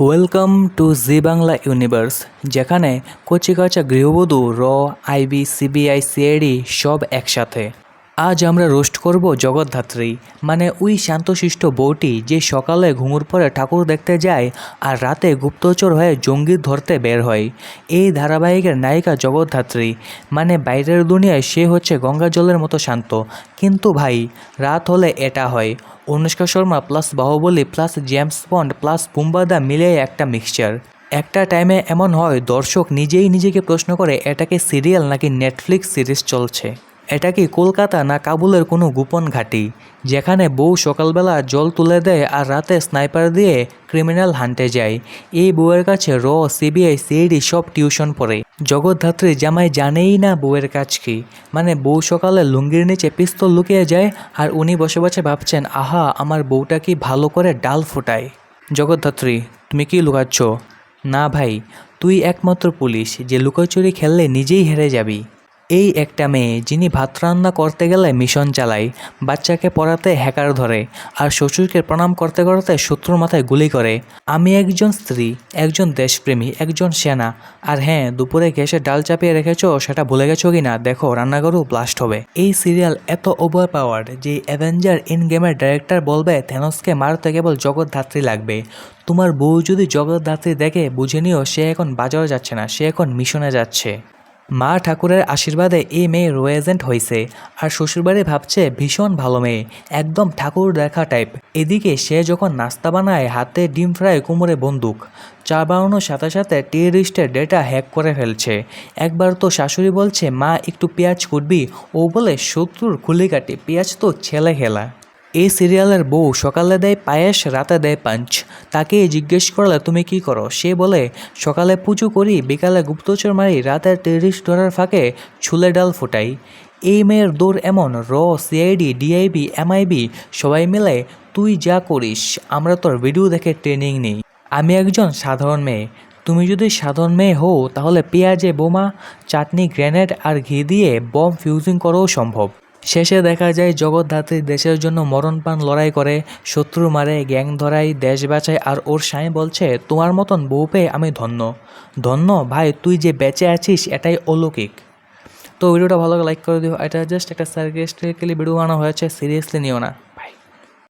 Welcome to Zee Bangla universe যেখানে কচিকাচা গৃহবধূ র আইবি সিবিআই সিআইডি সব একসাথে। আজ আমরা রোস্ট করব জগৎধাত্রী মানে ওই শান্তশিষ্ট বউটি যে সকালে ঘুঙুর পরে ঠাকুর দেখতে যায় আর রাতে গুপ্তচর হয়ে জঙ্গি ধরতে বের হয়। এই ধারাবাহিকের নায়িকা জগৎধাত্রী মানে বাইরের দুনিয়ায় সে হচ্ছে গঙ্গা জলের মতো শান্ত। কিন্তু ভাই, রাত হলে এটা হয়। Anushka Sharma plus Baahubali plus James Bond plus বুম্বাদা মিলে একটা মিক্সচার। একটা টাইমে এমন হয় দর্শক নিজেই নিজেকে প্রশ্ন করে এটাকে সিরিয়াল নাকি নেটফ্লিক্স সিরিজ চলছে? এটা কি কলকাতা না কাবুলের কোনো গোপন ঘাঁটি, যেখানে বউ সকালবেলা জল তুলে দেয় আর রাতে স্নাইপার দিয়ে ক্রিমিনাল হান্টে যায়? এই বউয়ের কাছে র, সিবিআই, সিআইডি সব টিউশন পড়ে। জগৎধাত্রী জামাই জানেই না বউয়ের কাজ কি। মানে বউ সকালে লুঙ্গির নিচে পিস্তল লুকিয়ে যায় আর উনি বসে বসে ভাবছেন, আহা, আমার বউটা কি ভালো করে ডাল ফোটায়? জগৎধাত্রী তুমি কি লুকাচ্ছ? না ভাই, তুই একমাত্র পুলিশ, যে লুকোচুরি খেললে নিজেই হেরে যাবি। এই একটা মেয়ে যিনি ভাত রান্না করতে গেলে মিশন চালায়, বাচ্চাকে পড়াতে হ্যাকার ধরে আর শ্বশুরকে প্রণাম করতে করতে শত্রুর মাথায় গুলি করে। আমি একজন স্ত্রী, একজন দেশপ্রেমী, একজন সেনা। আর হ্যাঁ দুপুরে গ্যাসে ডাল চাপিয়ে রেখেছো, সেটা ভুলে গেছো কি না দেখো, রান্নাঘরও ব্লাস্ট হবে। এই সিরিয়াল এত ওভার পাওয়ার যে অ্যাভেঞ্জার ইন গেমের ডাইরেক্টর বলবে থেনসকে মারতে কেবল জগৎধাত্রী লাগবে। তোমার বউ যদি জগৎধাত্রী দেখে, বুঝে নিও সে এখন বাজারে যাচ্ছে না, সে এখন মিশনে যাচ্ছে। মা ঠাকুরের আশীর্বাদে এই মেয়ে রোয়েজেন্ট হয়েছে আর শ্বশুরবাড়ি ভাবছে ভীষণ ভালো মেয়ে, একদম ঠাকুর দেখা টাইপ এদিকে সে যখন নাস্তা বানায়, হাতে ডিম ফ্রাই, কোমরে বন্দুক। চা বানানোর সাথে সাথে টেরিস্টের ডেটা হ্যাক করে ফেলছে। একবার তো শাশুড়ি বলছে, মা, একটু পেঁয়াজ কুটবি? ও বলে, শত্রুর খুলি কাটি পেঁয়াজ তো ছেলে খেলা এই সিরিয়ালের বউ সকালে দেয় পায়েস, রাতে দেয় পাঞ্চ। তাকে জিজ্ঞেস করলে, তুমি কি করো? সে বলে, সকালে পুজো করি, বিকালে গুপ্তচর মারি, রাতের টেরিস্ট ধরার ফাঁকে ছুলে ডাল ফোটাই। এই মেয়ের দৌড় এমন, র, সিআইডি, ডিআইবি, এমআইবি, সবাই মিলে, তুই যা করিস, আমরা তোর ভিডিও দেখে ট্রেনিং নিই। আমি একজন সাধারণ মেয়ে। তুমি যদি সাধারণ মেয়ে হও, তাহলে পেঁয়াজে, বোমা, চাটনি, গ্রেনেড আর ঘি দিয়ে বম ফিউজিং করাও সম্ভব। শেষে দেখা যায় জগৎধাত্রী দেশের জন্য মরণপান লড়াই করে, শত্রু মারে, গ্যাং ধরাই দেশ বাঁচায়। আর ওর স্বামী বলছে, তোমার মতন বউ পেয়ে আমি ধন্য। ধন্য, ভাই, তুই যে বেঁচে আছিস, এটাই অলৌকিক। তো ভিডিওটা ভালো লাইক করে দিও। এটা জাস্ট একটা সার্কেস্টিক্যালি ভিডিও বানানো হয়েছে। সিরিয়াসলি নিও না।